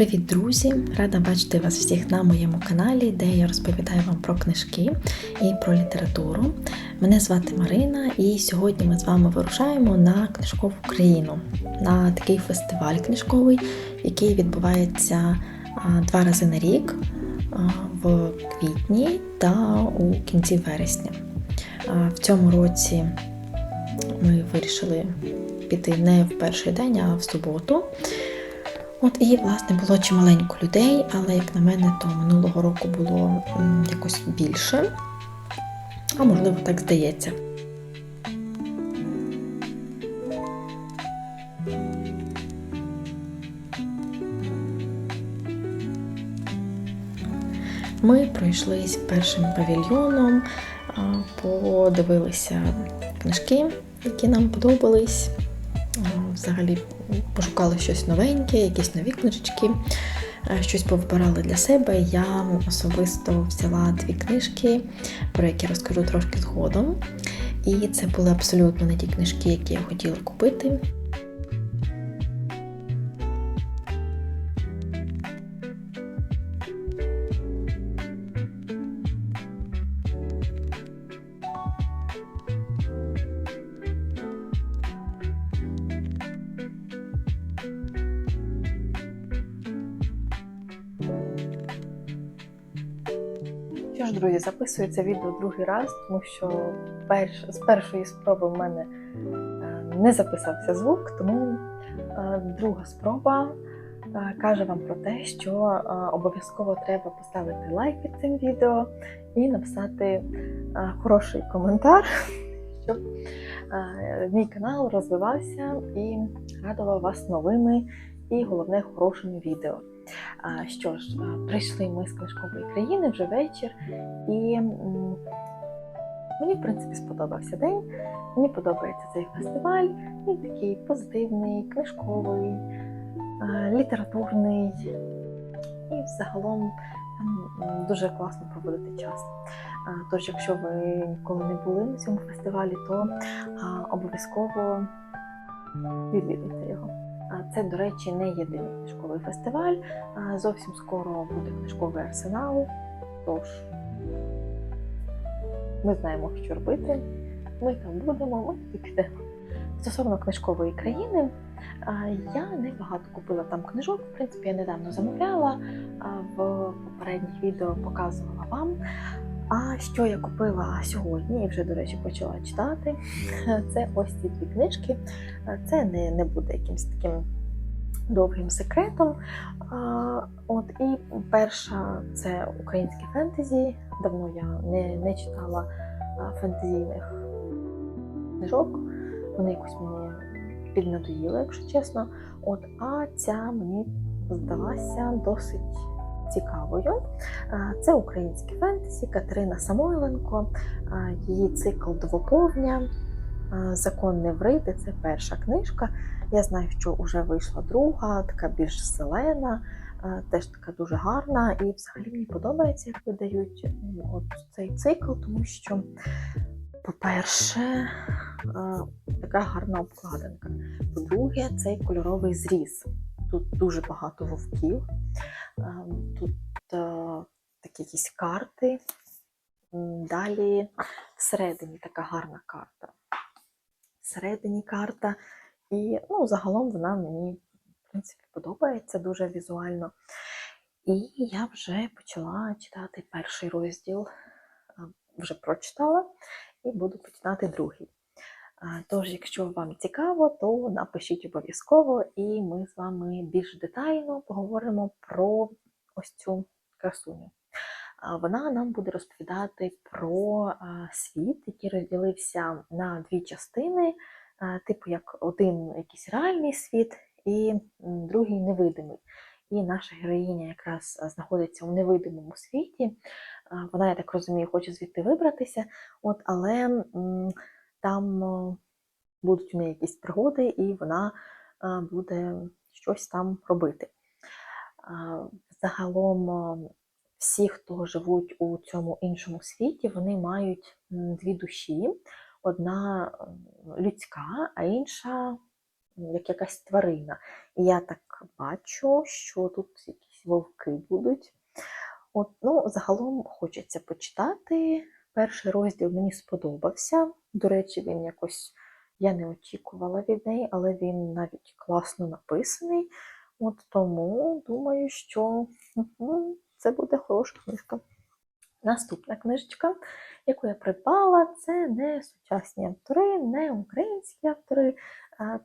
Привіт, друзі! Рада бачити вас всіх на моєму каналі, де я розповідаю вам про книжки і про літературу. Мене звати Марина, і сьогодні ми з вами вирушаємо на книжкову країну, на такий фестиваль книжковий, який відбувається два рази на рік в квітні та у кінці вересня. В цьому році ми вирішили піти не в перший день, а в суботу. От і власне було чималенько людей, але як на мене, то минулого року було якось більше. А можливо, так здається. Ми пройшлись першим павільйоном, подивилися книжки, які нам подобались. Взагалі пошукали щось новеньке, якісь нові книжечки, е, щось повибирала для себе. Я особисто взяла дві книжки, про які розкажу трошки згодом. І це були абсолютно не ті книжки, які я хотіла купити. Ж, друзі, це відео другий раз, тому що перш, з першої спроби в мене е, не записався звук, тому е, друга спроба е, каже вам про те, що обов'язково треба поставити лайк під цим відео і написати хороший коментар, щоб мій канал розвивався і радував вас новими і головне хорошими відео. А, Що ж, прийшли ми з книжкової країни вже вечір, і мені, в принципі, сподобався день. Мені подобається цей фестиваль. Він такий позитивний, книжковий, літературний. І взагалом там дуже класно проводити час. Тож, якщо ви ніколи не були на цьому фестивалі, то обов'язково відвідайте його. Це, до речі, не єдиний книжковий фестиваль. Зовсім скоро буде книжковий арсенал. Тож ми знаємо, що робити. Ми там будемо, ми туди підемо. Стосовно книжкової країни, я небагато купила там книжок. В принципі, я недавно замовляла, в попередніх відео показувала вам. А що я купила сьогодні і вже, до речі, почала читати. Це ось ці дві книжки. Це не, не буде якимось таким довгим секретом. А, от І перша це українське фентезі. Давно я не, не читала фентезійних книжок. Вони якось мені піднадоїли, якщо чесно. От, а ця мені здалася досить цікавою. Це українське фентезі Катерина Самойленко, її цикл двоповня. Закон не врити це перша книжка. Я знаю, що вже вийшла друга, така більш зелена, теж така дуже гарна. І взагалі мені подобається, як видають от цей цикл, тому що, по-перше, така гарна обкладинка. По-друге, цей кольоровий зріз. Тут дуже багато вовків. Тут такі якісь карти. Далі всередині така гарна карта. Всередині карта. І ну, загалом вона мені, в принципі, подобається дуже візуально. І я вже почала читати перший розділ, вже прочитала, і буду починати другий. Тож, якщо вам цікаво, то напишіть обов'язково, і ми з вами більш детально поговоримо про ось цю красуню. Вона нам буде розповідати про світ, який розділився на дві частини, типу як один якийсь реальний світ і другий невидимий. І наша героїня якраз знаходиться у невидимому світі. Вона, я так розумію, хоче звідти вибратися, от, але там е, будуть у неї якісь пригоди, і вона е, буде щось там робити. Загалом е, всі, хто живуть у цьому іншому світі, вони мають дві душі: одна людська, а інша як якась тварина. І я так бачу, що тут якісь вовки будуть. От, ну, загалом хочеться почитати. Перший розділ мені сподобався. До речі, він якось я не очікувала від неї, але він навіть класно написаний. От тому думаю, що мгм, це буде хороша книжка. Наступна книжечка, яку я придбала, це не сучасні автори, не українські автори,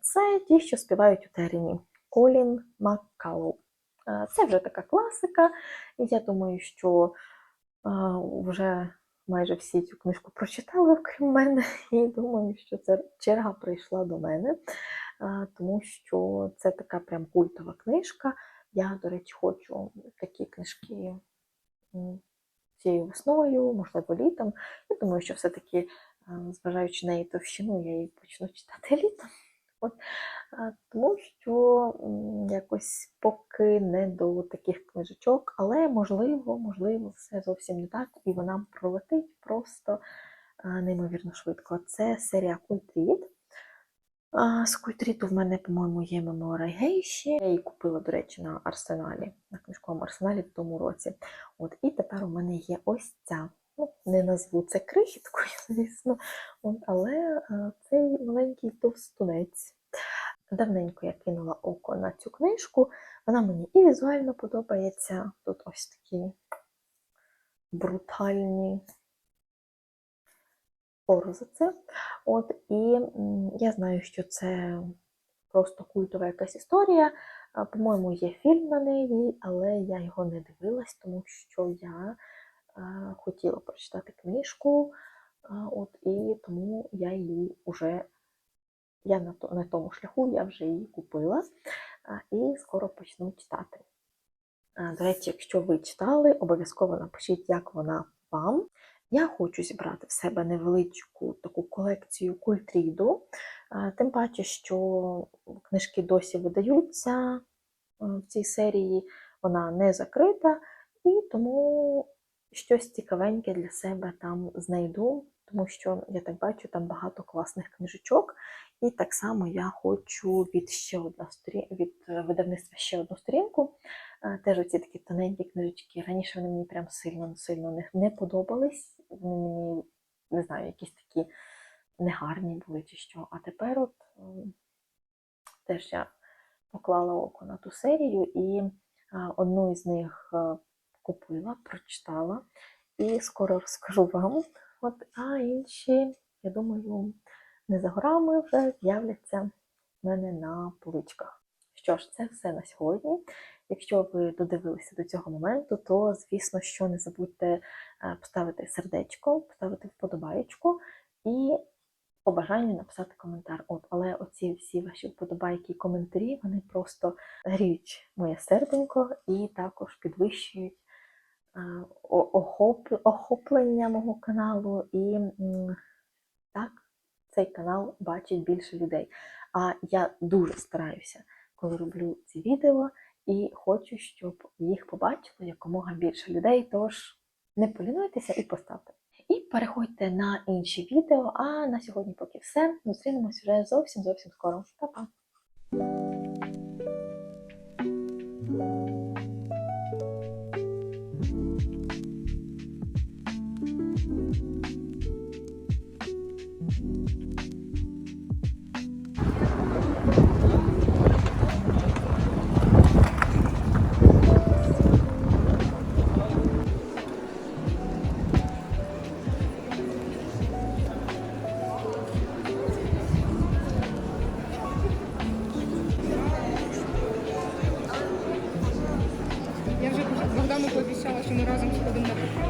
це ті, що співають у терені. Колін Маккалоу. Це вже така класика, і я думаю, що вже майже всі цю книжку прочитали, окрім мене, і думаю, що це черга прийшла до мене, тому що це така прям культова книжка. Я, до речі, хочу такі книжки цією весною, можливо, літом. Я думаю, що все-таки, зважаючи на її товщину, я її почну читати літом. От, тому що якось поки не до таких книжечок, але можливо, можливо, все зовсім не так, і вона пролетить просто неймовірно швидко. Це серія Культріт. З Культріту в мене, по-моєму, є мемуари гейші. Я її купила, до речі, на арсеналі, на книжковому арсеналі в тому році. От, і тепер у мене є ось ця. Ну, не назву це крихіткою, звісно, але е, цей маленький товстунець. Давненько я кинула око на цю книжку. Вона мені і візуально подобається. Тут ось такі брутальні порозиці. От, і я знаю, що це просто культова якась історія. По-моєму, є фільм на неї, але я його не дивилась, тому що я е, хотіла прочитати книжку, от, і тому я її вже я на, на тому шляху, я вже її купила і скоро почну читати. До речі, якщо ви читали, обов'язково напишіть, як вона вам. Я хочу зібрати в себе невеличку таку колекцію культріду, тим паче, що книжки досі видаються в цій серії, вона не закрита, і тому щось цікавеньке для себе там знайду, тому що я так бачу, там багато класних книжечок. І так само я хочу від ще одна сторін... від е, видавництва ще одну сторінку. Е, Теж оці такі тоненькі книжечки. Раніше вони мені прям сильно сильно не, не подобались. Вони мені не знаю, якісь такі негарні були чи що. А тепер от теж я поклала око на ту серію і е, одну із них е, купила, прочитала і скоро розкажу вам. От, а інші, я думаю, не за горами вже з'являться в мене на поличках. Що ж, це все на сьогодні. Якщо ви додивилися до цього моменту, то звісно, що не забудьте е, поставити сердечко, поставити вподобаєчку і по бажанню написати коментар. От, але оці всі ваші вподобайки і коментарі, вони просто гріють моє серденько і також підвищують охоплення мого каналу і так цей канал бачить більше людей. А я дуже стараюся, коли роблю ці відео, і хочу, щоб їх побачило якомога більше людей. Тож не полінуйтеся і поставте. І переходьте на інші відео. А на сьогодні поки все. Зустрінемось вже зовсім зовсім скоро. Па-па! Пообіцяла, що ми разом сходимо на какао.